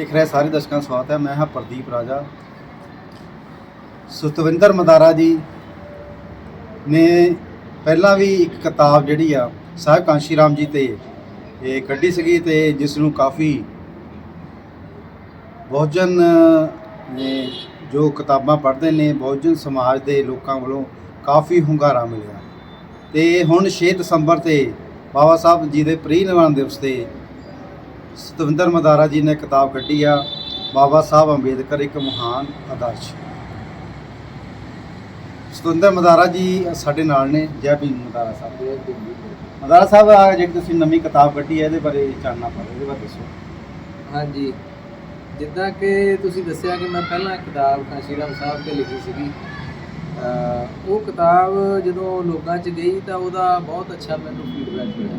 ਦੇਖ ਰਹੇ, ਸਾਰੇ ਦਰਸ਼ਕਾਂ ਦਾ ਸਵਾਗਤ ਹੈ। ਮੈਂ ਹਾਂ ਪ੍ਰਦੀਪ ਰਾਜਾ। ਸੁਤਵਿੰਦਰ ਮਦਾਰਾ ਜੀ ਨੇ ਪਹਿਲਾਂ ਵੀ ਇੱਕ ਕਿਤਾਬ ਜਿਹੜੀ ਆ, ਸਾਹਿਬ ਕਾਂਸ਼ੀ ਰਾਮ ਜੀ ਤੇ ਇਹ ਕੱਢੀ ਸੀਗੀ ਤੇ ਜਿਸ ਨੂੰ ਕਾਫੀ ਬਹੁਜਨ ਨੇ ਜੋ ਕਿਤਾਬਾਂ ਪੜ੍ਹਦੇ ਨੇ, ਬਹੁਜਨ ਸਮਾਜ ਦੇ ਲੋਕਾਂ ਵੱਲੋਂ ਕਾਫੀ ਹੁੰਗਾਰਾ ਮਿਲਿਆ। ਤੇ ਹੁਣ 6 ਦਸੰਬਰ ਤੇ ਬਾਬਾ ਸਾਹਿਬ ਜੀ ਦੇ ਪ੍ਰੀ ਪ੍ਰੀਨਿਰਵਾਣ ਦਿਵਸ ਤੇ ਸਤਵਿੰਦਰ ਮਦਾਰਾ ਜੀ ਨੇ ਕਿਤਾਬ ਕੱਢੀ ਆ, ਬਾਬਾ ਸਾਹਿਬ ਅੰਬੇਦਕਰ ਇੱਕ ਮਹਾਨ ਆਦਰਸ਼। ਸਤਵਿੰਦਰ ਮਦਾਰਾ ਜੀ ਸਾਡੇ ਨਾਲ ਨੇ, ਜੈ ਭੀਮ ਮਦਾਰਾ ਸਾਹਿਬ ਮਦਾਰਾ ਸਾਹਿਬ, ਆ ਜਿਹੜੀ ਤੁਸੀਂ ਨਵੀਂ ਕਿਤਾਬ ਕੱਢੀ ਹੈ ਇਹਦੇ ਬਾਰੇ ਜਾਣਨਾ ਪਾਓ ਇਹਦੇ ਬਾਰੇ ਦੱਸੋ। ਹਾਂਜੀ। ਜਿੱਦਾਂ ਕਿ ਤੁਸੀਂ ਦੱਸਿਆ ਕਿ ਮੈਂ ਪਹਿਲਾਂ ਕਿਤਾਬ ਕਾਸ਼ੀਰਾਮ ਸਾਹਿਬ ਤੇ ਲਿਖੀ ਸੀਗੀ ਉਹ ਕਿਤਾਬ ਜਦੋਂ ਲੋਕਾਂ 'ਚ ਗਈ ਤਾਂ ਉਹਦਾ ਬਹੁਤ ਅੱਛਾ ਮੈਨੂੰ ਫੀਡਬੈਕ ਮਿਲਿਆ।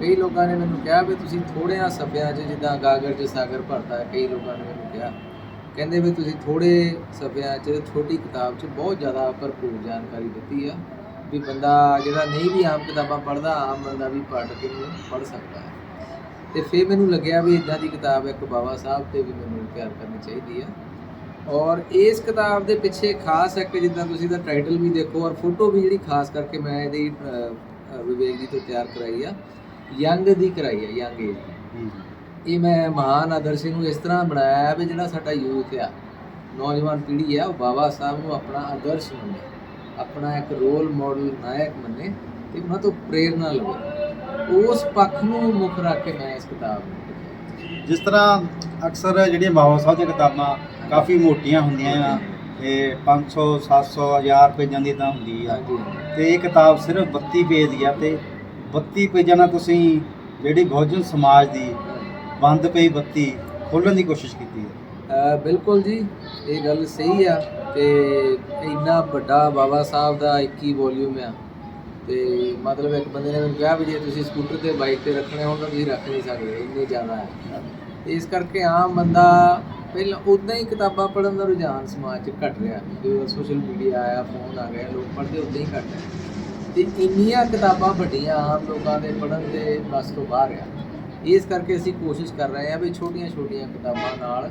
ਕਈ ਲੋਕਾਂ ਨੇ ਮੈਨੂੰ ਕਿਹਾ ਵੀ ਤੁਸੀਂ ਥੋੜ੍ਹਿਆਂ ਸਫ਼ਿਆਂ 'ਚ, ਜਿੱਦਾਂ ਗਾਗਰ 'ਚ ਸਾਗਰ ਭਰਦਾ ਹੈ, ਕਈ ਲੋਕਾਂ ਨੇ ਮੈਨੂੰ ਕਿਹਾ। ਕਹਿੰਦੇ ਵੀ ਤੁਸੀਂ ਥੋੜੇ ਸਫ਼ਿਆਂ 'ਚ ਛੋਟੀ ਕਿਤਾਬ 'ਚ ਬਹੁਤ ਜ਼ਿਆਦਾ ਭਰਪੂਰ ਜਾਣਕਾਰੀ ਦਿੱਤੀ ਆ ਵੀ ਬੰਦਾ ਜਿਹੜਾ ਨਹੀਂ ਵੀ ਆਮ ਕਿਤਾਬਾਂ ਪੜ੍ਹਦਾ, ਆਮ ਬੰਦਾ ਵੀ ਪੜ੍ਹ ਕੇ ਉਹਨੂੰ ਪੜ੍ਹ ਸਕਦਾ ਹੈ। ਤੇ ਫਿਰ ਮੈਨੂੰ ਲੱਗਿਆ ਵੀ ਇਦਾਂ ਦੀ ਕਿਤਾਬ ਇੱਕ ਬਾਬਾ ਸਾਹਿਬ ਤੇ ਵੀ ਮੈਨੂੰ ਤਿਆਰ ਕਰਨੀ ਚਾਹੀਦੀ ਆ। ਔਰ ਇਸ ਕਿਤਾਬ ਦੇ ਪਿੱਛੇ ਖਾਸ ਹੈ ਕਿ ਜਿੱਦਾਂ ਤੁਸੀਂ ਦਾ ਟਾਈਟਲ ਵੀ ਦੇਖੋ ਔਰ ਫੋਟੋ ਵੀ ਜਿਹੜੀ ਖਾਸ ਕਰਕੇ ਮੈਂ ਇਹਦੀ ਵਿਵੇਕ ਜੀ ਤੋਂ ਤਿਆਰ ਕਰਾਈ ਆ। ਯੰਗ ਦੀ ਕਰਾਈ ਆ ਯੰਗ ਏਜ ਦੀ। ਇਹ ਮੈਂ ਮਹਾਨ ਆਦਰਸ਼ ਨੂੰ ਇਸ ਤਰ੍ਹਾਂ ਬਣਾਇਆ ਵੀ ਜਿਹੜਾ ਸਾਡਾ ਯੂਥ ਆ ਨੌਜਵਾਨ ਪੀੜ੍ਹੀ ਆ ਉਹ ਬਾਬਾ ਸਾਹਿਬ ਨੂੰ ਆਪਣਾ ਆਦਰਸ਼ ਮੰਨੇ ਆਪਣਾ ਇੱਕ ਰੋਲ ਮਾਡਲ ਨਾਇਕ ਮੰਨੇ ਤੇ ਉਹਨਾਂ ਤੋਂ ਪ੍ਰੇਰਨਾ ਲਵੇ। ਉਸ ਪੱਖ ਨੂੰ ਮੁੱਖ ਰੱਖ ਕੇ ਮੈਂ ਇਸ ਕਿਤਾਬ ਨੂੰ ਜਿਸ ਤਰ੍ਹਾਂ ਅਕਸਰ ਜਿਹੜੀਆਂ ਬਾਬਾ ਸਾਹਿਬ ਦੀਆਂ ਕਿਤਾਬਾਂ ਕਾਫੀ ਮੋਟੀਆਂ ਹੁੰਦੀਆਂ ਆ ਤੇ 500 700 1000 ਪੇਜਾਂ ਦੀ ਤਾਂ ਹੁੰਦੀ ਆ। ਤੇ ਇਹ ਕਿਤਾਬ ਸਿਰਫ 32 ਪੇਜ ਦੀ ਆ ਤੇ 32 ਪੇਜਾਂ ਨਾਲ ਤੁਸੀਂ, ਜਿਹੜੀ ਬਹੁਜਨ ਸਮਾਜ ਦੀ ਬੰਦ ਪਈ ਬੱਤੀ ਖੋਲਣ ਦੀ ਕੋਸ਼ਿਸ਼ ਕੀਤੀ ਹੈ। ਬਿਲਕੁਲ ਜੀ, ਇਹ ਗੱਲ ਸਹੀ ਆ ਤੇ ਇੰਨਾ ਵੱਡਾ ਬਾਬਾ ਸਾਹਿਬ ਦਾ 21 ਵੋਲਿਊਮ ਆ। ਤੇ ਮਤਲਬ ਇੱਕ ਬੰਦੇ ਨੇ ਮੈਨੂੰ ਕਿਹਾ ਵੀ ਜੇ ਤੁਸੀਂ ਸਕੂਟਰ ਤੇ ਬਾਈਕ ਤੇ ਰੱਖਣੇ ਹੋਣ ਤਾਂ ਤੁਸੀਂ ਰੱਖ ਨਹੀਂ ਸਕਦੇ, ਇੰਨੇ ਜ਼ਿਆਦਾ ਹੈ ਇਸ ਕਰਕੇ ਆਮ ਬੰਦਾ ਪਹਿਲਾਂ ਉਦਾਂ ਹੀ ਕਿਤਾਬਾਂ ਪੜ੍ਹਨ ਦਾ ਰੁਝਾਨ ਸਮਾਜ 'ਚ ਘਟ ਰਿਹਾ। ਜਦੋਂ ਸੋਸ਼ਲ ਮੀਡੀਆ ਆਇਆ ਫੋਨ ਆ ਗਿਆ, ਲੋਕ ਪੜ੍ਹਦੇ ਉਦਾਂ ਹੀ ਘਟ ਰਹੇ ਤੇ ਇੰਨੀਆਂ ਕਿਤਾਬਾਂ ਵੱਡੀਆਂ ਆਮ ਲੋਕਾਂ ਦੇ ਪੜ੍ਹਨ ਦੇ ਬਸ ਤੋਂ ਬਾਹਰ ਆ। ਇਸ ਕਰਕੇ ਅਸੀਂ ਕੋਸ਼ਿਸ਼ ਕਰ ਰਹੇ ਹਾਂ ਵੀ ਛੋਟੀਆਂ-ਛੋਟੀਆਂ ਕਿਤਾਬਾਂ ਨਾਲ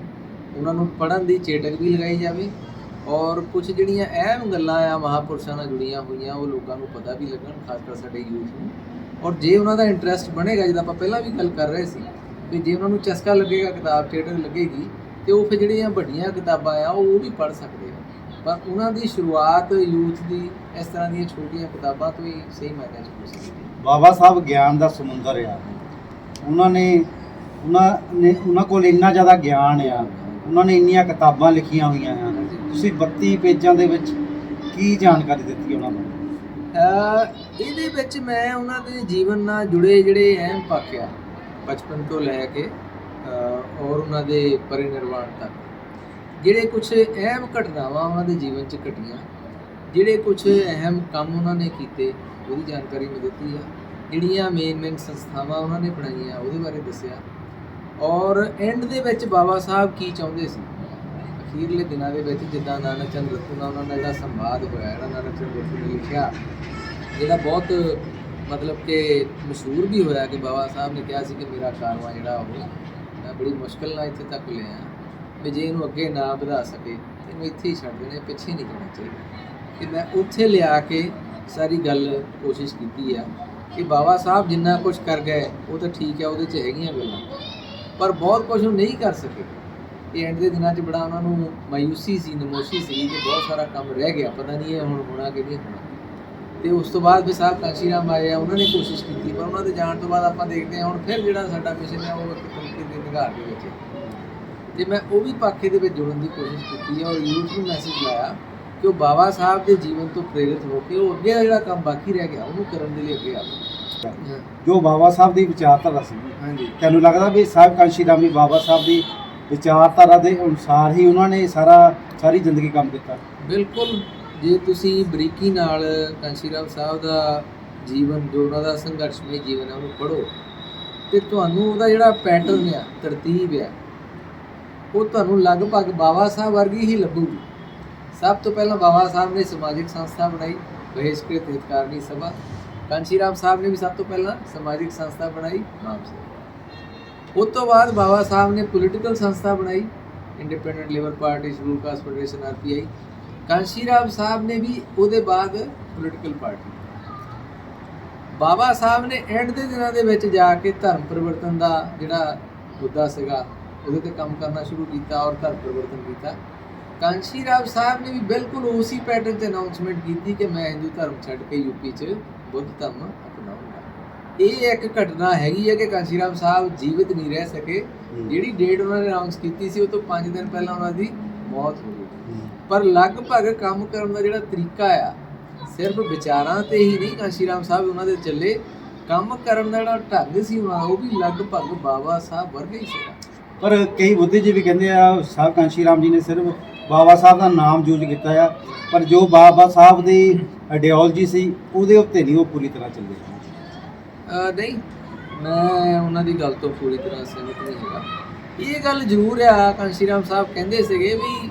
ਉਹਨਾਂ ਨੂੰ ਪੜ੍ਹਨ ਦੀ ਚੇਟਕ ਵੀ ਲਗਾਈ ਜਾਵੇ ਔਰ ਕੁਝ ਜਿਹੜੀਆਂ ਅਹਿਮ ਗੱਲਾਂ ਆ ਮਹਾਪੁਰਸ਼ਾਂ ਨਾਲ ਜੁੜੀਆਂ ਹੋਈਆਂ ਉਹ ਲੋਕਾਂ ਨੂੰ ਪਤਾ ਵੀ ਲੱਗਣ ਖਾਸ ਕਰ ਸਾਡੇ ਯੂਥ ਨੂੰ। ਔਰ ਜੇ ਉਹਨਾਂ ਦਾ ਇੰਟਰਸਟ ਬਣੇਗਾ, ਜਿੱਦਾਂ ਆਪਾਂ ਪਹਿਲਾਂ ਵੀ ਗੱਲ ਕਰ ਰਹੇ ਸੀ ਵੀ ਜੇ ਉਹਨਾਂ ਨੂੰ ਚਸਕਾ ਲੱਗੇਗਾ, ਕਿਤਾਬ ਚੇਟਕ ਲੱਗੇਗੀ ਤੇ ਉਹ ਫਿਰ ਜਿਹੜੀਆਂ ਵੱਡੀਆਂ ਕਿਤਾਬਾਂ ਆ ਉਹ ਉਹ ਵੀ ਪੜ੍ਹ ਸਕਦੇ ਪਰ ਉਹਨਾਂ ਦੀ ਸ਼ੁਰੂਆਤ ਯੂਥ ਦੀ ਇਸ ਤਰ੍ਹਾਂ ਦੀਆਂ ਛੋਟੀਆਂ ਕਿਤਾਬਾਂ ਤੋਂ ਹੀ ਸਹੀ ਮਾਇਨੇ 'ਚ ਹੋ ਸਕਦੀ ਬਾਬਾ ਸਾਹਿਬ ਗਿਆਨ ਦਾ ਸਮੁੰਦਰ ਆ। ਉਹਨਾਂ ਨੇ ਉਹਨਾਂ ਨੇ ਉਹਨਾਂ ਕੋਲ ਇੰਨਾ ਜ਼ਿਆਦਾ ਗਿਆਨ ਆ। ਉਹਨਾਂ ਨੇ ਇੰਨੀਆਂ ਕਿਤਾਬਾਂ ਲਿਖੀਆਂ ਹੋਈਆਂ ਆ। ਤੁਸੀਂ 32 ਪੇਜਾਂ ਦੇ ਵਿੱਚ ਕੀ ਜਾਣਕਾਰੀ ਦਿੱਤੀ ਉਹਨਾਂ ਨੂੰ? ਇਹਦੇ ਵਿੱਚ ਮੈਂ ਉਹਨਾਂ ਦੇ ਜੀਵਨ ਨਾਲ ਜੁੜੇ ਜਿਹੜੇ ਅਹਿਮ ਪੱਖ ਆ ਬਚਪਨ ਤੋਂ ਲੈ ਕੇ ਔਰ ਉਹਨਾਂ ਦੇ ਪਰਿਨਿਰਵਾਣ ਤੱਕ। ਜਿਹੜੇ ਕੁਝ ਅਹਿਮ ਘਟਨਾਵਾਂ ਉਹਨਾਂ ਦੇ ਜੀਵਨ 'ਚ ਘਟੀਆਂ, ਜਿਹੜੇ ਕੁਝ ਅਹਿਮ ਕੰਮ ਉਹਨਾਂ ਨੇ ਕੀਤੇ, ਉਹਦੀ ਜਾਣਕਾਰੀ ਮੈਂ ਦਿੱਤੀ ਆ। ਜਿਹੜੀਆਂ ਮੇਨ ਮੇਨ ਸੰਸਥਾਵਾਂ ਉਹਨਾਂ ਨੇ ਬਣਾਈਆਂ, ਉਹਦੇ ਬਾਰੇ ਦੱਸਿਆ। ਔਰ ਐਂਡ ਦੇ ਵਿੱਚ ਬਾਬਾ ਸਾਹਿਬ ਕੀ ਚਾਹੁੰਦੇ ਸੀ? ਅਖੀਰਲੇ ਦਿਨਾਂ ਦੇ ਵਿੱਚ ਜਿੱਦਾਂ ਨਾਨਕ ਚੰਦ ਰਤੂ ਨਾਲ ਉਹਨਾਂ ਦਾ ਜਿਹੜਾ ਸੰਵਾਦ ਹੋਇਆ, ਜਿਹੜਾ ਨਾਨਕ ਚੰਦ ਰਤੂ ਨੇ ਲਿਖਿਆ, ਜਿਹੜਾ ਬਹੁਤ ਮਤਲਬ ਕਿ ਮਸ਼ਹੂਰ ਵੀ ਹੋਇਆ ਕਿ ਬਾਬਾ ਸਾਹਿਬ ਨੇ ਕਿਹਾ ਸੀ ਕਿ ਮੇਰਾ ਕਾਰਵਾ ਜਿਹੜਾ ਉਹ, ਮੈਂ ਬੜੀ ਮੁਸ਼ਕਲ ਨਾਲ ਇੱਥੇ ਤੱਕ ਲਿਆ। ਵੀ ਜੇ ਇਹਨੂੰ ਅੱਗੇ ਨਾ ਵਧਾ ਸਕੇ ਤੇ ਇਹਨੂੰ ਇੱਥੇ ਹੀ ਛੱਡ ਦੇਣੇ ਪਿੱਛੇ ਨਹੀਂ ਜਾਣਾ ਚਾਹੀਦਾ। ਕਿ ਮੈਂ ਉੱਥੇ ਲਿਆ ਕੇ ਸਾਰੀ ਗੱਲ ਕੋਸ਼ਿਸ਼ ਕੀਤੀ ਆ ਕਿ ਬਾਬਾ ਸਾਹਿਬ ਜਿੰਨਾ ਕੁਝ ਕਰ ਗਏ, ਉਹ ਤਾਂ ਠੀਕ ਹੈ ਉਹਦੇ 'ਚ ਹੈਗੀਆਂ ਗੱਲਾਂ। ਪਰ ਬਹੁਤ ਕੁਝ ਉਹ ਨਹੀਂ ਕਰ ਸਕੇ। ਇਹ ਐਂਡ ਦੇ ਦਿਨਾਂ 'ਚ ਬੜਾ ਉਹਨਾਂ ਨੂੰ ਮਾਯੂਸੀ ਸੀ, ਨਮੋਸ਼ੀ ਸੀ ਕਿ ਬਹੁਤ ਸਾਰਾ ਕੰਮ ਰਹਿ ਗਿਆ। ਪਤਾ ਨਹੀਂ ਇਹ ਹੁਣ ਹੋਣਾ ਕਿ ਨਹੀਂ ਹੋਣਾ। ਤੇ ਉਸ ਤੋਂ ਬਾਅਦ ਵੀ ਸਾਹਿਬ ਕਾਂਸ਼ੀ ਰਾਮ ਆਏ ਆ, ਉਹਨਾਂ ਨੇ ਕੋਸ਼ਿਸ਼ ਕੀਤੀ, ਪਰ ਉਹਨਾਂ ਦੇ ਜਾਣ ਤੋਂ ਬਾਅਦ ਆਪਾਂ ਦੇਖਦੇ ਹਾਂ, ਹੁਣ ਫਿਰ ਜਿਹੜਾ ਸਾਡਾ ਮਿਸ਼ਨ ਹੈ, ਉਹ ਇੱਕ ਤਰੀਕੇ ਦੇ ਨਿਗਾਰ ਦੇ ਵਿੱਚ ਹੈ। ਤੇ ਮੈਂ ਉਹ ਵੀ ਪਾਖੇ ਦੇ ਵਿੱਚ ਜੁੜਨ ਦੀ ਕੋਸ਼ਿਸ਼ ਕੀਤੀ ਹੈ ਔਰ ਯੂਥ ਨੂੰ ਮੈਸੇਜ ਲਾਇਆ ਕਿ ਉਹ ਬਾਬਾ ਸਾਹਿਬ ਦੇ ਜੀਵਨ ਤੋਂ ਪ੍ਰੇਰਿਤ ਹੋ ਕੇ ਉਹ ਅੱਗੇ ਦਾ ਜਿਹੜਾ ਕੰਮ ਬਾਕੀ ਰਹਿ ਗਿਆ ਉਹਨੂੰ ਕਰਨ ਦੇ ਲਈ ਅੱਗੇ ਆਵੇ ਜੋ ਬਾਬਾ ਸਾਹਿਬ ਦੀ ਵਿਚਾਰਧਾਰਾ ਸੀ। ਹਾਂਜੀ। ਤੁਹਾਨੂੰ ਲੱਗਦਾ ਵੀ ਸਾਹਿਬ ਕਾਂਸ਼ੀ ਰਾਮ ਵੀ ਬਾਬਾ ਸਾਹਿਬ ਦੀ ਵਿਚਾਰਧਾਰਾ ਦੇ ਅਨੁਸਾਰ ਹੀ ਉਹਨਾਂ ਨੇ ਸਾਰਾ ਸਾਰੀ ਜ਼ਿੰਦਗੀ ਕੰਮ ਕੀਤਾ? ਬਿਲਕੁਲ। ਜੇ ਤੁਸੀਂ ਬਰੀਕੀ ਨਾਲ ਕਾਂਸ਼ੀ ਰਾਮ ਸਾਹਿਬ ਦਾ ਜੀਵਨ ਜੋ ਉਹਨਾਂ ਦਾ ਸੰਘਰਸ਼ਮਈ ਜੀਵਨ ਹੈ ਉਹਨੂੰ ਪੜ੍ਹੋ ਤੇ ਤੁਹਾਨੂੰ ਉਹਦਾ ਜਿਹੜਾ ਪੈਟਰਨ ਆ ਤਰਤੀਬ ਆ ਉਹ ਤੁਹਾਨੂੰ ਲਗਭਗ ਬਾਬਾ ਸਾਹਿਬ ਵਰਗੀ ਹੀ ਲੱਗੂਗੀ। ਸਭ ਤੋਂ ਪਹਿਲਾਂ ਬਾਬਾ ਸਾਹਿਬ ਨੇ ਸਮਾਜਿਕ ਸੰਸਥਾ ਬਣਾਈ ਬਹਿਸ਼ਕ੍ਰਿਤ ਹਿਤਕਾਰਨੀ ਸਭਾ। ਕਾਂਸ਼ੀ ਰਾਮ ਸਾਹਿਬ ਨੇ ਵੀ ਸਭ ਤੋਂ ਪਹਿਲਾਂ ਸਮਾਜਿਕ ਸੰਸਥਾ ਬਣਾਈ ਮਾਮ ਸਭਾ ਉਸ ਤੋਂ ਬਾਅਦ ਬਾਬਾ ਸਾਹਿਬ ਨੇ ਪੋਲੀਟੀਕਲ ਸੰਸਥਾ ਬਣਾਈ independent labour party schedule caste federation RPI Kanshi Ram Sahib ਨੇ ਵੀ ਉਹਦੇ ਬਾਅਦ ਪੋਲੀਟੀਕਲ ਪਾਰਟੀ ਬਾਬਾ ਸਾਹਿਬ ਨੇ ਐਂਡ ਦੇ ਦਿਨਾਂ ਦੇ ਵਿੱਚ ਜਾ ਕੇ ਧਰਮ ਪਰਿਵਰਤਨ ਦਾ ਜਿਹੜਾ ਮੁੱਦਾ ਸੀਗਾ ਉਹਦੇ ਤੇ ਕੰਮ ਕਰਨਾ ਸ਼ੁਰੂ ਕੀਤਾ ਔਰ ਧਰਮ ਪਰਿਵਰਤਨ ਕੀਤਾ। ਕਾਂਸ਼ੀ ਰਾਮ ਸਾਹਿਬ ਨੇ ਵੀ ਬਿਲਕੁਲ ਉਸੇ ਪੈਟਰਨ ਤੇ ਅਨਾਉਂਸਮੈਂਟ ਕੀਤੀ ਕਿ ਮੈਂ ਹਿੰਦੂ ਧਰਮ ਛੱਡ ਕੇ ਯੂਪੀ 'ਚ ਬੁੱਧ ਧਰਮ ਅਪਣਾਉਂਗਾ। ਇਹ ਇੱਕ ਘਟਨਾ ਹੈਗੀ ਹੈ ਕਿ ਕਾਂਸ਼ੀ ਰਾਮ ਸਾਹਿਬ ਜੀਵਿਤ ਨਹੀਂ ਰਹਿ ਸਕੇ। ਜਿਹੜੀ ਡੇਟ ਉਹਨਾਂ ਨੇ ਅਨਾਉਂਸ ਕੀਤੀ ਸੀ ਉਹ ਤੋਂ 5 ਦਿਨ ਪਹਿਲਾਂ ਉਹਨਾਂ ਦੀ ਮੌਤ ਹੋ ਗਈ। ਪਰ ਲਗਭਗ ਕੰਮ ਕਰਨ ਦਾ ਜਿਹੜਾ ਤਰੀਕਾ ਆ ਸਿਰਫ ਵਿਚਾਰਾਂ ਤੇ ਹੀ ਨਹੀਂ ਕਾਂਸ਼ੀ ਰਾਮ ਸਾਹਿਬ ਉਹਨਾਂ ਦੇ ਚੱਲੇ। ਕੰਮ ਕਰਨ ਦਾ ਜਿਹੜਾ ਢੰਗ ਸੀ ਉਹਨਾਂ ਉਹ ਵੀ ਲਗਭਗ ਬਾਬਾ ਸਾਹਿਬ ਵਰਗਾ ਹੀ ਸੀਗਾ। ਪਰ ਕਈ ਬੁੱਧੀਜੀਵੀ ਕਹਿੰਦੇ ਆ ਸਾਹਿਬ ਕਾਂਸ਼ੀ ਰਾਮ ਜੀ ਨੇ ਸਿਰਫ ਬਾਬਾ ਸਾਹਿਬ ਦਾ ਨਾਮ ਯੂਜ਼ ਕੀਤਾ ਆ ਪਰ ਜੋ ਬਾਬਾ ਸਾਹਿਬ ਦੀ ਆਈਡੀਓਲੋਜੀ ਸੀ ਉਹਦੇ ਉੱਤੇ ਨਹੀਂ ਉਹ ਪੂਰੀ ਤਰ੍ਹਾਂ ਚੱਲੇ। ਨਹੀਂ ਮੈਂ ਉਹਨਾਂ ਦੀ ਗੱਲ ਤੋਂ ਪੂਰੀ ਤਰ੍ਹਾਂ ਸਹਿਮਤ ਨਹੀਂ ਹੈਗਾ। ਇਹ ਗੱਲ ਜ਼ਰੂਰ ਆ ਕਾਂਸ਼ੀ ਰਾਮ ਸਾਹਿਬ ਕਹਿੰਦੇ ਸੀਗੇ ਵੀ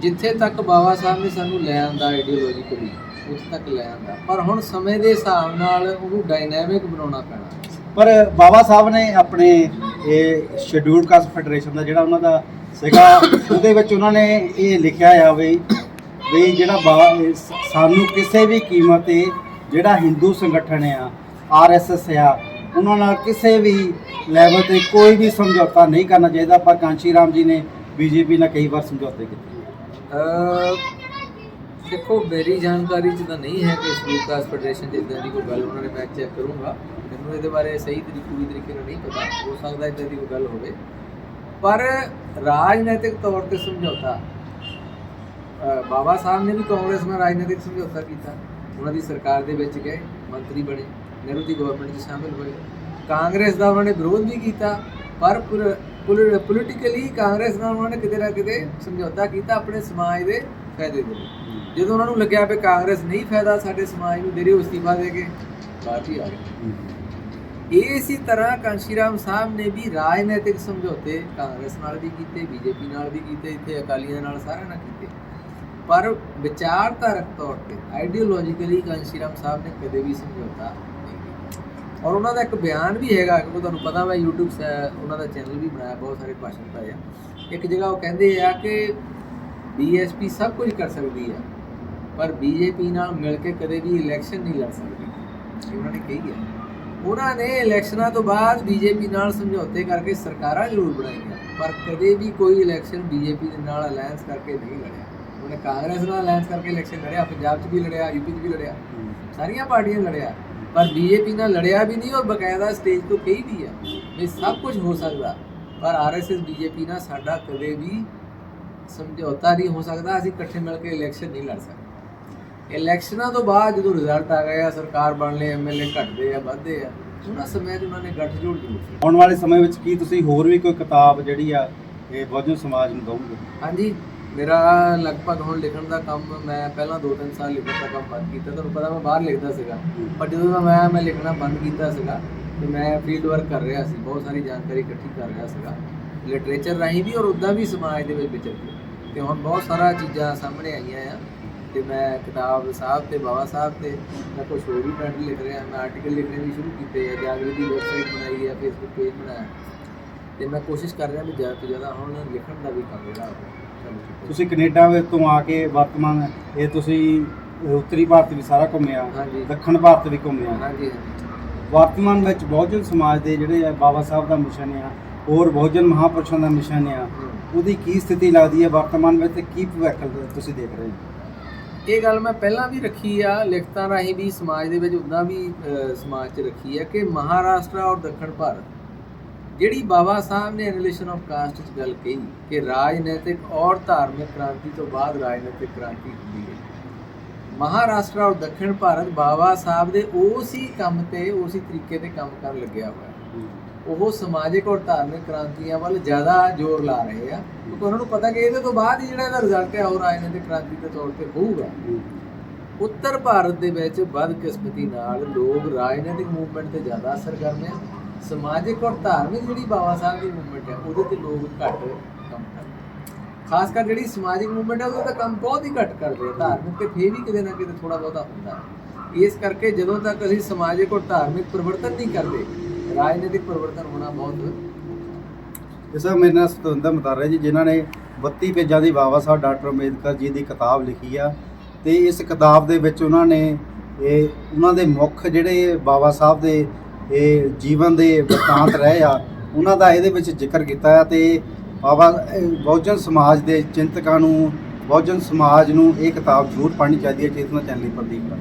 ਜਿੱਥੇ ਤੱਕ ਬਾਬਾ ਸਾਹਿਬ ਨੇ ਸਾਨੂੰ ਲੈ ਆਂਦਾ ਆਈਡੀਓਲੋਜੀਕਲੀ ਉੱਥੇ ਤੱਕ ਲੈ ਆਂਦਾ। ਪਰ ਹੁਣ ਸਮੇਂ ਦੇ ਹਿਸਾਬ ਨਾਲ ਉਹਨੂੰ ਡਾਇਨਾਮਿਕ ਬਣਾਉਣਾ ਪੈਣਾ। ਪਰ ਬਾਬਾ ਸਾਹਿਬ ਨੇ ਆਪਣੇ ਇਹ ਸ਼ਡਿਊਲਡ ਕਾਸਟ ਫੈਡਰੇਸ਼ਨ ਦਾ ਜਿਹੜਾ ਉਹਨਾਂ ਦਾ ਸੀਗਾ, ਉਹਦੇ ਵਿੱਚ ਉਹਨਾਂ ਨੇ ਇਹ ਲਿਖਿਆ ਆ ਵੀ ਵੀ ਜਿਹੜਾ ਸਾਨੂੰ ਕਿਸੇ ਵੀ ਕੀਮਤ ਤੇ ਜਿਹੜਾ ਹਿੰਦੂ ਸੰਗਠਨ ਆ ਆਰਐਸਐਸ ਆ, ਉਹਨਾਂ ਨਾਲ ਕਿਸੇ ਵੀ ਲੈਵਲ ਤੇ ਕੋਈ ਵੀ ਸਮਝੌਤਾ ਨਹੀਂ ਕਰਨਾ ਚਾਹੀਦਾ। ਪਰ ਕਾਂਸ਼ੀ ਰਾਮ ਜੀ ਨੇ ਬੀਜੇਪੀ ਨਾਲ ਕਈ ਵਾਰ ਸਮਝੌਤੇ ਕੀਤੇ ਦੇਖੋ, ਮੇਰੀ ਜਾਣਕਾਰੀ ਚ ਤਾਂ ਨਹੀਂ ਹੈ ਕਿ ਸਪੀਕ ਫੈਡਰੇਸ਼ਨ ਦੇ ਇਦਾਂ ਦੀ ਕੋਈ ਗੱਲ, ਉਹਨਾਂ ਨੇ ਮੈਂ ਚੈੱਕ ਕਰੂੰਗਾ। ਮੈਨੂੰ ਇਹਦੇ ਬਾਰੇ ਸਹੀ ਤਰੀਕੇ ਪੂਰੀ ਤਰੀਕੇ ਨਾਲ ਨਹੀਂ ਪਤਾ ਹੋ ਸਕਦਾ ਇਦਾਂ ਦੀ ਕੋਈ ਗੱਲ ਹੋਵੇ। ਪਰ ਰਾਜਨੀਤਿਕ ਤੌਰ ਤੇ ਸਮਝੌਤਾ ਬਾਬਾ ਸਾਹਿਬ ਨੇ ਵੀ ਕਾਂਗਰਸ ਨਾਲ ਰਾਜਨੀਤਿਕ ਸਮਝੌਤਾ ਕੀਤਾ। ਉਹਨਾਂ ਦੀ ਸਰਕਾਰ ਦੇ ਵਿੱਚ ਗਏ ਮੰਤਰੀ ਬਣੇ ਨਹਿਰੂ ਦੀ ਗਵਰਨਮੈਂਟ 'ਚ ਸ਼ਾਮਿਲ ਹੋਏ। ਕਾਂਗਰਸ ਦਾ ਉਹਨਾਂ ਨੇ ਵਿਰੋਧ ਵੀ ਕੀਤਾ ਪਰ ਪੋਲੀਟੀਕਲੀ ਕਾਂਗਰਸ ਨਾਲ ਉਹਨਾਂ ਨੇ ਕਿਤੇ ਨਾ ਕਿਤੇ ਸਮਝੌਤਾ ਕੀਤਾ ਆਪਣੇ ਸਮਾਜ ਦੇ ਫਾਇਦੇ ਦੇ ਲਈ। ਜਦੋਂ ਉਹਨਾਂ ਨੂੰ ਲੱਗਿਆ ਵੀ ਕਾਂਗਰਸ ਨਹੀਂ ਫਾਇਦਾ ਸਾਡੇ ਸਮਾਜ ਨੂੰ ਦੇਰੇ ਅਸਤੀਫਾ ਦੇ ਕੇ ਬਾਹਰ ਹੀ ਆ ਗਏ। ਇਸੇ ਤਰ੍ਹਾਂ ਕਾਂਸ਼ੀਰਾਮ ਸਾਹਿਬ ਨੇ ਵੀ ਰਾਜਨੀਤਿਕ ਸਮਝੌਤੇ ਕਾਂਗਰਸ ਨਾਲ ਵੀ ਕੀਤੇ, ਬੀਜੇਪੀ ਨਾਲ ਵੀ ਕੀਤੇ, ਇੱਥੇ ਅਕਾਲੀਆਂ ਨਾਲ ਸਾਰਿਆਂ ਨਾਲ ਕੀਤੇ। ਪਰ ਵਿਚਾਰਧਾਰਕ ਤੌਰ ਤੇ ਆਈਡੀਓਲੋਜੀਕਲੀ ਕਾਂਸ਼ੀਰਾਮ ਸਾਹਿਬ ਨੇ ਕਦੇ ਵੀ ਸਮਝੌਤਾ ਨਹੀਂ ਕੀਤਾ। ਔਰ ਉਹਨਾਂ ਦਾ ਇੱਕ ਬਿਆਨ ਵੀ ਹੈਗਾ ਕਿਉਂਕਿ ਤੁਹਾਨੂੰ ਪਤਾ ਮੈਂ YouTube ਸੇ, ਉਹਨਾਂ ਦਾ ਚੈਨਲ ਵੀ ਬਣਾਇਆ, ਬਹੁਤ ਸਾਰੇ ਭਾਸ਼ਣ ਪਾਏ ਆ। ਇੱਕ ਜਗ੍ਹਾ ਉਹ ਕਹਿੰਦੇ ਆ ਕਿ ਬੀਐਸਪੀ ਸਭ ਕੁਝ ਕਰ ਸਕਦੀ ਹੈ ਪਰ ਬੀਜੇਪੀ ਨਾਲ ਮਿਲ ਕੇ ਕਦੇ ਵੀ ਇਲੈਕਸ਼ਨ ਨਹੀਂ ਲੜ ਸਕਦੀ। ਉਹਨਾਂ ਨੇ ਕਹੀ ਹੈ ਉਹਨਾਂ ਨੇ ਇਲੈਕਸ਼ਨਾਂ ਤੋਂ ਬਾਅਦ ਬੀਜੇਪੀ ਨਾਲ ਸਮਝੌਤੇ ਕਰਕੇ ਸਰਕਾਰਾਂ ਜ਼ਰੂਰ ਬਣਾਈਆਂ ਪਰ ਕਦੇ ਵੀ ਕੋਈ ਇਲੈਕਸ਼ਨ ਬੀਜੇਪੀ ਦੇ ਨਾਲ ਅਲਾਈਅੰਸ ਕਰਕੇ ਨਹੀਂ ਲੜਿਆ। ਉਹਨੇ ਕਾਂਗਰਸ ਨਾਲ ਅਲਾਈਅੰਸ ਕਰਕੇ ਇਲੈਕਸ਼ਨ ਲੜਿਆ, ਪੰਜਾਬ 'ਚ ਵੀ ਲੜਿਆ ਯੂਪੀ 'ਚ ਵੀ ਲੜਿਆ। ਸਾਰੀਆਂ ਪਾਰਟੀਆਂ ਲੜਿਆ। ਪਰ ਬੀਜੇਪੀ ਨਾਲ ਲੜਿਆ ਵੀ ਨਹੀਂ ਔਰ ਬਕਾਇਦਾ ਸਟੇਜ ਤੋਂ ਕਹੀ ਵੀ ਆ ਵੀ ਸਭ ਕੁਝ ਹੋ ਸਕਦਾ। ਪਰ ਆਰਐਸਐਸ ਬੀਜੇਪੀ ਨਾਲ ਸਾਡਾ ਕਦੇ ਵੀ ਸਮਝੌਤਾ ਨਹੀਂ ਹੋ ਸਕਦਾ। ਅਸੀਂ ਇਕੱਠੇ ਮਿਲ ਕੇ ਇਲੈਕਸ਼ਨ ਨਹੀਂ ਲੜ ਸਕਦੇ। ਇਲੈਕਸ਼ਨਾਂ ਤੋਂ ਬਾਅਦ ਜਦੋਂ ਰਿਜ਼ਲਟ ਆ ਗਿਆ ਸਰਕਾਰ ਬਣ ਲਈ ਐਮਐਲਏ ਘਟਦੇ ਆ ਵੱਧਦੇ ਆ ਉਹਨਾਂ ਸਮੇਂ 'ਚ ਉਹਨਾਂ ਨੇ ਗੱਠਜੋੜ ਜ਼ਰੂਰ ਸੀ ਆਉਣ ਵਾਲੇ ਸਮੇਂ ਵਿੱਚ ਕੀ ਤੁਸੀਂ ਹੋਰ ਵੀ ਕੋਈ ਕਿਤਾਬ ਜਿਹੜੀ ਆ ਇਹ ਬਹੁਜਨ ਸਮਾਜ ਨੂੰ ਦਵੋਗੇ ਹਾਂਜੀ ਮੇਰਾ ਲਗਭਗ ਹੁਣ ਲਿਖਣ ਦਾ ਕੰਮ ਮੈਂ ਪਹਿਲਾਂ 2-3 ਸਾਲ ਲਿਖਣ ਦਾ ਕੰਮ ਬੰਦ ਕੀਤਾ ਤੁਹਾਨੂੰ ਪਤਾ ਮੈਂ ਬਾਹਰ ਲਿਖਦਾ ਸੀਗਾ। ਪਰ ਜਦੋਂ ਦਾ ਮੈਂ ਮੈਂ ਲਿਖਣਾ ਬੰਦ ਕੀਤਾ ਸੀਗਾ ਤੇ ਮੈਂ ਫੀਲਡ ਵਰਕ ਕਰ ਰਿਹਾ ਸੀ ਬਹੁਤ ਸਾਰੀ ਜਾਣਕਾਰੀ ਇਕੱਠੀ ਕਰ ਰਿਹਾ ਸੀਗਾ। ਲਿਟਰੇਚਰ ਰਾਹੀਂ ਵੀ ਔਰ ਉਦਾਂ ਵੀ ਸਮਾਜ ਦੇ ਵਿੱਚ ਵਿਚਰ ਕੇ ਤੇ ਹੁਣ ਬਹੁਤ ਸਾਰਾ ਚੀਜ਼ਾਂ ਸਾਹਮਣੇ ਆਈਆਂ ਆ। ਤੇ ਮੈਂ ਕਿਤਾਬ ਸਾਹਿਬ ਤੇ ਬਾਬਾ ਸਾਹਿਬ ਤੇ ਮੈਂ ਕੁਝ ਹੋਰ ਵੀ ਪੈਂਟ ਲਿਖ ਰਿਹਾ ਮੈਂ ਆਰਟੀਕਲ ਲਿਖਣੇ ਵੀ ਸ਼ੁਰੂ ਕੀਤੇ ਆ ਜਾਗਰਤੀ ਵੈਬਸਾਈਟ ਬਣਾਈ ਹੈ ਫੇਸਬੁੱਕ ਪੇਜ ਬਣਾਇਆ। ਤੇ ਮੈਂ ਕੋਸ਼ਿਸ਼ ਕਰ ਰਿਹਾ ਵੀ ਜ਼ਿਆਦਾ ਤੋਂ ਜ਼ਿਆਦਾ ਹੁਣ ਲਿਖਣ ਦਾ ਵੀ ਕੰਮ ਜਿਹੜਾ ਤੁਸੀਂ ਕੈਨੇਡਾ ਤੋਂ ਆ ਕੇ ਵਰਤਮਾਨ ਇਹ ਤੁਸੀਂ ਉੱਤਰੀ ਭਾਰਤ ਵੀ ਸਾਰਾ ਘੁੰਮਿਆ ਹਾਂਜੀ। ਦੱਖਣ ਭਾਰਤ ਵੀ ਘੁੰਮਿਆ ਹਾਂਜੀ ਵਰਤਮਾਨ ਵਿੱਚ ਬਹੁਜਨ ਸਮਾਜ ਦੇ ਜਿਹੜੇ ਆ ਬਾਬਾ ਸਾਹਿਬ ਦਾ ਮਿਸ਼ਨ ਆ ਹੋਰ ਬਹੁਜਨ ਮਹਾਪੁਰਸ਼ਾਂ ਦਾ ਮਿਸ਼ਨ ਆ। ਉਹਦੀ ਕੀ ਸਥਿਤੀ ਲੱਗਦੀ ਹੈ ਵਰਤਮਾਨ ਵਿੱਚ ਤੇ ਕੀ ਭਵਿੱਖ ਤੁਸੀਂ ਦੇਖ ਰਹੇ ਹੋ? ਇਹ ਗੱਲ ਮੈਂ ਪਹਿਲਾਂ ਵੀ ਰੱਖੀ ਆ, ਲਿਖਤਾਂ ਰਾਹੀਂ ਵੀ ਸਮਾਜ ਦੇ ਵਿੱਚ ਉਦਾਂ ਵੀ ਸਮਾਜ 'ਚ ਰੱਖੀ ਆ ਕਿ ਮਹਾਰਾਸ਼ਟਰ ਔਰ ਦੱਖਣ ਭਾਰਤ, ਜਿਹੜੀ ਬਾਬਾ ਸਾਹਿਬ ਨੇ ਰਿਲੇਸ਼ਨ ਆਫ ਕਾਸਟ 'ਚ ਗੱਲ ਕਹੀ ਕਿ ਰਾਜਨੀਤਿਕ ਔਰ ਧਾਰਮਿਕ ਕ੍ਰਾਂਤੀ ਤੋਂ ਬਾਅਦ ਰਾਜਨੀਤਿਕ ਕ੍ਰਾਂਤੀ ਹੁੰਦੀ ਹੈ। ਮਹਾਰਾਸ਼ਟਰ ਔਰ ਦੱਖਣ ਭਾਰਤ ਬਾਬਾ ਸਾਹਿਬ ਦੇ ਉਸੇ ਕੰਮ ਤੇ, ਉਸੇ ਤਰੀਕੇ ਤੇ ਕੰਮ ਕਰਨ ਲੱਗਿਆ ਹੋਇਆ। ਉਹ ਸਮਾਜਿਕ ਔਰ ਧਾਰਮਿਕ ਕ੍ਰਾਂਤੀਆਂ ਵੱਲ ਜ਼ਿਆਦਾ ਜ਼ੋਰ ਲਾ ਰਹੇ ਆ। ਕਿਉਂਕਿ ਉਹਨਾਂ ਨੂੰ ਪਤਾ ਕਿ ਇਹਦੇ ਤੋਂ ਬਾਅਦ ਹੀ ਜਿਹੜਾ ਇਹਦਾ ਰਿਜ਼ਲਟ ਹੈ, ਉਹ ਰਾਜਨੀਤਿਕ ਕ੍ਰਾਂਤੀ ਦੇ ਤੌਰ ਤੇ ਹੋਊਗਾ। ਉੱਤਰ ਭਾਰਤ ਦੇ ਵਿੱਚ ਬਦਕਿਸਮਤੀ ਨਾਲ ਲੋਕ ਰਾਜਨੀਤਿਕ ਮੂਵਮੈਂਟ ਤੇ ਜ਼ਿਆਦਾ ਅਸਰ ਕਰਦੇ ਆ। ਸਮਾਜਿਕ ਔਰ ਧਾਰਮਿਕ ਜਿਹੜੀ ਬਾਬਾ ਸਾਹਿਬ ਦੀ ਮੂਵਮੈਂਟ ਹੈ, ਉਹਦੇ ਤੇ ਲੋਕ ਘੱਟ ਕੰਮ ਕਰਦੇ ਖਾਸ ਕਰ ਜਿਹੜੀ ਸਮਾਜਿਕ ਮੂਵਮੈਂਟ ਹੈ, ਉਹਦਾ ਤਾਂ ਕੰਮ ਬਹੁਤ ਹੀ ਘੱਟ ਕਰਦੇ ਆ। ਧਾਰਮਿਕ ਤੇ ਫੇਰ ਵੀ ਕਿਤੇ ਨਾ ਕਿਤੇ ਥੋੜਾ ਬਹੁਤਾ ਹੁੰਦਾ। ਹੈ ਇਸ ਕਰਕੇ ਜਦੋਂ ਤੱਕ ਅਸੀਂ ਸਮਾਜਿਕ ਔਰ ਧਾਰਮਿਕ ਪਰਿਵਰਤਨ ਨਹੀਂ ਕਰਦੇ ਰਾਜਨੀਤਿਕ ਪਰਿਵਰਤਨ ਹੋਣਾ ਬਹੁਤ ਇਸ ਵਾਰ ਮੇਰੇ ਨਾਲ ਸਤਵਿੰਦਰ ਮਤਾਰਾ ਜੀ, ਜਿਨ੍ਹਾਂ ਨੇ 32 ਪੇਜਾਂ ਦੀ ਬਾਬਾ ਸਾਹਿਬ ਡਾਕਟਰ ਅੰਬੇਦਕਰ ਜੀ ਦੀ ਕਿਤਾਬ ਲਿਖੀ ਆ ਤੇ ਇਸ ਕਿਤਾਬ ਦੇ ਵਿੱਚ ਉਹਨਾਂ ਨੇ ਇਹ ਉਹਨਾਂ ਦੇ ਮੁੱਖ ਜਿਹੜੇ ਬਾਬਾ ਸਾਹਿਬ ਦੇ ਇਹ ਜੀਵਨ ਦੇ ਵਰਤਾਂਤ ਰਹੇ ਆ, ਉਹਨਾਂ ਦਾ ਇਹਦੇ ਵਿੱਚ ਜ਼ਿਕਰ ਕੀਤਾ ਆ ਤੇ ਬਾਬਾ ਬਹੁਜਨ ਸਮਾਜ ਦੇ ਚਿੰਤਕਾਂ ਨੂੰ, ਬਹੁਜਨ ਸਮਾਜ ਨੂੰ ਇਹ ਕਿਤਾਬ ਜ਼ਰੂਰ ਪੜ੍ਹਨੀ ਚਾਹੀਦੀ ਹੈ, ਚੇਤਨਾ ਚੈਨਲ ਪ੍ਰਦੀਪ ਦਾ